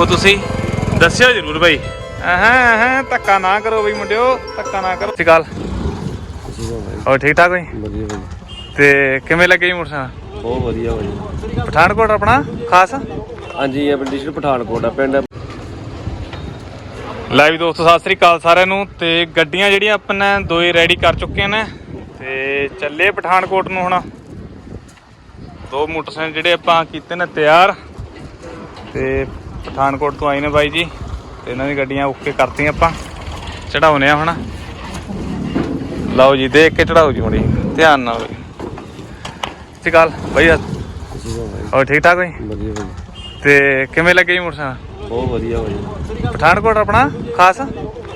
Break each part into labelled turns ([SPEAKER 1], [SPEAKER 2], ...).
[SPEAKER 1] ਉਹ ਤੁਸੀਂ ਦੱਸਿਓ ਜਰੂਰ ਬਾਈ। ਹਾਂ ਹਾਂ ਧੱਕਾ ਨਾ ਕਰੋ ਬਈ ਮੁੰਡਿਓ ਧੱਕਾ ਨਾ ਕਰੋ। ਸਤਿ ਹੋਰ ਠੀਕ ਠਾਕ ਬਈ?
[SPEAKER 2] ਵਧੀਆ ਭਾਈ
[SPEAKER 1] ਤੇ ਕਿਵੇਂ ਲੱਗੇ ਜੀ ਮੋਟਰਸਾਈਕਲ?
[SPEAKER 2] ਬਹੁਤ ਵਧੀਆ ਭਾਈ
[SPEAKER 1] ਪਠਾਨਕੋਟ ਆਪਣਾ ਖਾਸ?
[SPEAKER 2] ਹਾਂਜੀ ਇਹ ਡਿਸਟ੍ਰਿਕਟ ਪਠਾਨਕੋਟ ਆ ਪਿੰਡ।
[SPEAKER 1] ਲਾਈਵ ਦੋਸਤੋ ਸਤਿ ਸ੍ਰੀ ਅਕਾਲ ਸਾਰਿਆਂ ਨੂੰ। ਤੇ ਗੱਡੀਆਂ ਜਿਹੜੀਆਂ ਆਪਾਂ ਨੇ ਦੋਏ ਰੈਡੀ ਕਰ ਚੁੱਕੇ ਨੇ। ਤੇ ਚੱਲੇ ਪਠਾਨਕੋਟ ਨੂੰ ਹੁਣ। ਦੋ ਮੋਟਰਸਾਈਕਲ ਜਿਹੜੇ ਆਪਾਂ ਕੀਤੇ ਨੇ ਤਿਆਰ। ਤੇ ਪਠਾਨਕੋਟ ਤੋਂ ਆਏ ਨੇ ਬਾਈ ਜੀ ਤੇ ਇਹਨਾਂ ਦੀ ਗੱਡੀਆਂ ਓਕੇ ਕਰਤੀਆਂ ਆਪਾਂ ਚੜਾਉਨੇ ਆ ਹੁਣ। ਲਓ ਜੀ ਦੇਖ ਕੇ ਚੜਾਓ ਜੀ ਹੁਣੀ ਧਿਆਨ ਨਾਲ ਬਈ। ਅਕਾਲ ਬਾਈ ਹੋਰ ਠੀਕ ਠਾਕ ਬਈ?
[SPEAKER 2] ਵਧੀਆ
[SPEAKER 1] ਤੇ ਕਿਵੇਂ ਲੱਗੇ ਜੀ ਮੋਟਰਸਾਈਕਲ?
[SPEAKER 2] ਬਹੁਤ ਵਧੀਆ ਭਾਈ
[SPEAKER 1] ਪਠਾਨਕੋਟ ਆਪਣਾ ਖਾਸ?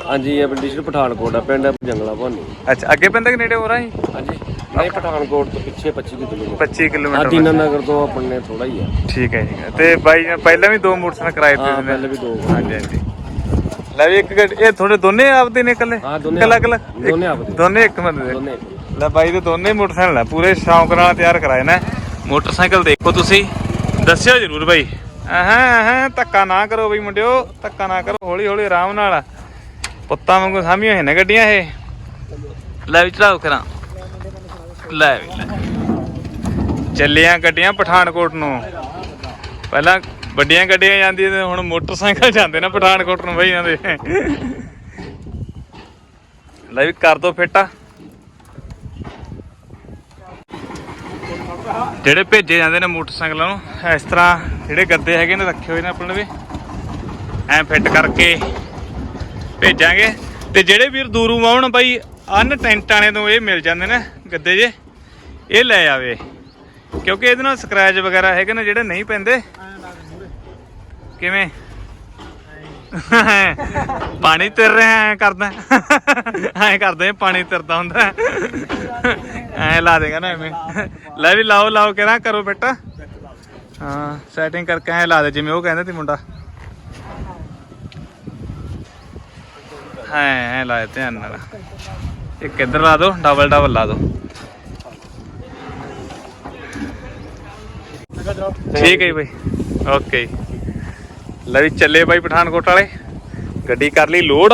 [SPEAKER 2] ਹਾਂਜੀ ਇਹ ਡਿਸਟ੍ਰਿਕਟ ਪਠਾਨਕੋਟ ਆ ਪਿੰਡ ਜੰਗਲਾ ਭਾਨੀ
[SPEAKER 1] ਅੱਛਾ ਅੱਗੇ ਪੈਂਦਾ ਕਿ ਨੇੜੇ ਹੋ ਰਹਾ ਜੀ?
[SPEAKER 2] ਹਾਂਜੀ। ਨਹੀਂ ਪਠਾਨਕੋਟ ਤੋਂ ਪਿੱਛੇ 25 ਕਿਲੋਮੀਟਰ।
[SPEAKER 1] 25
[SPEAKER 2] ਆ
[SPEAKER 1] ਕਿਲੋਮੀਟਰ
[SPEAKER 2] ਦੀਨਾ ਨਗਰ ਤੋਂ ਆਪਣੇ ਥੋੜਾ ਹੀ ਆ।
[SPEAKER 1] ਠੀਕ ਹੈ ਜੀ ਤੇ ਬਾਈ ਨੇ ਪਹਿਲਾਂ ਵੀ ਦੋ ਮੋਟਰਸਾਈਕਲ ਕਿਰਾਏ ਤੇ
[SPEAKER 2] ਹਾਂ। ਪਹਿਲੇ ਵੀ ਦੋ।
[SPEAKER 1] ਹਾਂਜੀ ਹਾਂਜੀ। ਲੈ ਵੀ ਇੱਕ ਗੱਡੀ ਇਹ ਤੁਹਾਡੇ ਦੋਨੇ ਆਪਦੇ ਨੇ ਇਕੱਲੇ?
[SPEAKER 2] ਹਾਂ ਦੋਨੇ
[SPEAKER 1] ਇਕੱਲਾ ਇਕੱਲਾ?
[SPEAKER 2] ਦੋਨੇ ਆਪਦੇ।
[SPEAKER 1] ਦੋਨੇ ਇੱਕ ਬੰਦੇ ਦੇ?
[SPEAKER 2] ਦੋਨੇ
[SPEAKER 1] ਲੈ ਬਾਈ ਦੇ ਦੋਨੇ ਮੋਟਰਸਾਈਕਲ ਨੇ। ਪੂਰੇ ਸ਼ੌਂਕ ਨਾਲ ਤਿਆਰ ਕਰਾਏ ਨੇ। ਮੋਟਰਸਾਈਕਲ ਦੇਖੋ ਤੁਸੀਂ। ਦੱਸਿਓ ਜਰੂਰ ਬਾਈ। ਹਾਂ ਹਾਂ ਧੱਕਾ ਨਾ ਕਰੋ ਬਈ ਮੁੰਡਿਓ। ਧੱਕਾ ਨਾ ਕਰੋ। ਹੌਲੀ ਹੌਲੀ ਆਰਾਮ ਨਾਲ। ਪੁੱਤਾਂ ਵਾਂਗੂ ਸਾਹਮਣੇ ਹੋਏ ਨੇ ਗੱਡੀਆਂ ਇਹ। ਲੈ ਵੀ ਚੜਾਓ ਕਰਾਂ ਲੈ ਵੀ। ਲੈ ਚੱਲੀਆਂ ਗੱਡੀਆਂ ਪਠਾਨਕੋਟ ਨੂੰ। ਪਹਿਲਾਂ ਵੱਡੀਆਂ ਗੱਡੀਆਂ ਜਾਂਦੀਆਂ ਤੇ ਹੁਣ ਮੋਟਰਸਾਈਕਲ ਜਾਂਦੇ ਨੇ ਪਠਾਨਕੋਟ ਨੂੰ ਬਈ ਜਾਂਦੇ। ਲੈ ਵੀ ਕਰ ਦੋ ਫਿੱਟ। ਜਿਹੜੇ ਭੇਜੇ ਜਾਂਦੇ ਨੇ ਮੋਟਰਸਾਈਕਲਾਂ ਨੂੰ, ਇਸ ਤਰ੍ਹਾਂ ਜਿਹੜੇ ਗੱਦੇ ਹੈਗੇ ਨੇ ਰੱਖੇ ਹੋਏ ਨੇ ਆਪਣੇ ਵੀ। ਐ ਫਿੱਟ ਕਰਕੇ ਭੇਜਾਂਗੇ। ਤੇ ਜਿਹੜੇ ਵੀਰ ਦੂਰੋਂ ਆਉਣ ਬਾਈ, ਅਨ ਟੈਂਟ ਵਾਲੇ ਤੋਂ ਇਹ ਮਿਲ ਜਾਂਦੇ ਨੇ। ਗੱਦੇ ਜੇ। ਇਹ ਲੈ ਆਵੇ। ਕਿਉਂਕਿ ਇਹਦੇ ਨਾਲ ਸਕ੍ਰੈਚ ਵਗੈਰਾ ਹੈਗੇ ਨੇ ਜਿਹੜੇ ਨਹੀਂ ਪੈਂਦੇ। ਕਿਵੇਂ? ਪਾਣੀ ਤੇਰ ਰਿਹਾ, ਐ ਕਰਦਾ। ਐ ਕਰਦੇ ਪਾਣੀ ਤਿਰਦਾ ਹੁੰਦਾ। ਐ ਲਾ ਦੇਗਾ ਨਾ ਐਵੇਂ। ਲੈ ਵੀ ਲਾਓ ਲਾਓ ਕਿਹੜਾ ਕਰੋ ਬੇਟਾ। ਹਾਂ ਸੈਟਿੰਗ ਕਰਕੇ ਐ ਲਾ ਦੇ, ਜਿਵੇਂ ਉਹ ਕਹਿੰਦਾ ਸੀ ਮੁੰਡਾ। ਹਾਂ, ਐ ਲਾ ਧਿਆਨ ਨਾਲ। ਇੱਕ ਇੱਧਰ ਲਾ ਦਿਓ ਡਬਲ ਡਬਲ ਲਾ ਦਿਓ ਠੀਕ ਹੈ ਜੀ ਬਾਈ। ਓਕੇ ਜੀ। ਲੈ ਵੀ ਚੱਲੇ ਬਾਈ ਪਠਾਨਕੋਟ ਵਾਲੇ। ਗੱਡੀ ਕਰ ਲਈ ਲੋਡ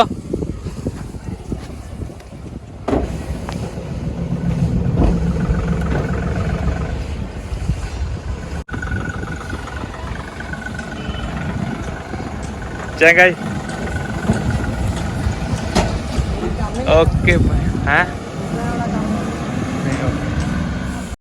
[SPEAKER 1] ਚੰਗਾ ਜੀ। Okay bye. ਹੈ